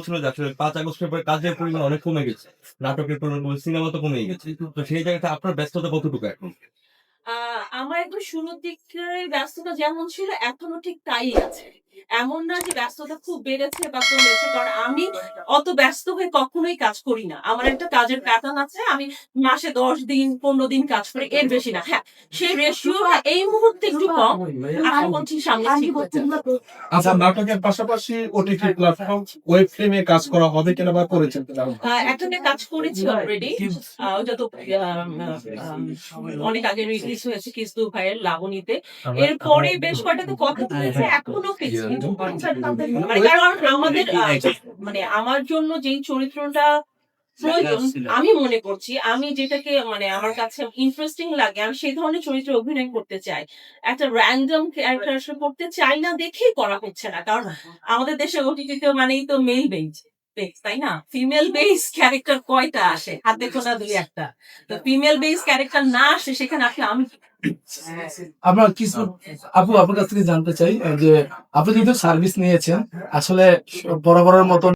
বলছিল যাচ্ছে পাঁচ আগস্টের পরে কাজের পরিমাণ অনেক কমে গেছে। নাটকের পরিমাণ সিনেমা তো কমে গেছে। তো সেই জায়গাতে আপনার ব্যস্ততা কতটুকু এখন? আমার একদম শুরুর দিকের ব্যস্ততা যেমন ছিল, এখনও ঠিক তাই আছে। এমন না যে ব্যস্ততা খুব বেড়েছে বা কমেছে কারণ আমি অত ব্যস্ত হয়ে কখনোই কাজ করি না। আমার একটা কাজের প্যাটার্ন আছে আমি মাসে দশ দিন পনেরো দিন কাজ করি এর বেশি না। হ্যাঁ সেই রেশিওটা এই মুহূর্তে একটু কম আশা করছি সামনে ঠিক আচ্ছা নাটকের পাশাপাশি ওটিটি প্ল্যাটফর্ম ওয়েব ফিল্মে কাজ করা হবে কিনা বা করেছেন একটাতে কাজ করেছি অলরেডি ওটা তো অনেক আগে রিলিজ হয়েছে কিস্তু ভাইয়ের লাবণীতে। এরপরে বেশ কয়টাতে কথা চলেছে এখনও কিছু মানে কারণ আমাদের মানে আমার জন্য যেই চরিত্রটা প্রয়োজন আমি মনে করছি আমি যেটাকে মানে আমার কাছে ইন্টারেস্টিং লাগে আমি সেই ধরনের চরিত্রে অভিনয় করতে চাই। একটা র্যান্ডম ক্যারেক্টার আসলে করতে চাই না দেখেই করা হচ্ছে না কারণ আমাদের দেশে ওটিটিতে মানেই তো মেল বেঞ্চ তাই না? ফিমেল বেস ক্যারেক্টার কয়টা আসে? হাতে গোনা দুই একটা। তো ফিমেল বেস ক্যারেক্টার না আসে সেখানে আসলে আমি আমরা কিছু আপু, আপনার কাছ থেকে জানতে চাই, যে আপনি যেহেতু সার্ভিস নিয়েছেন, আসলে বড় বরাবরের মতন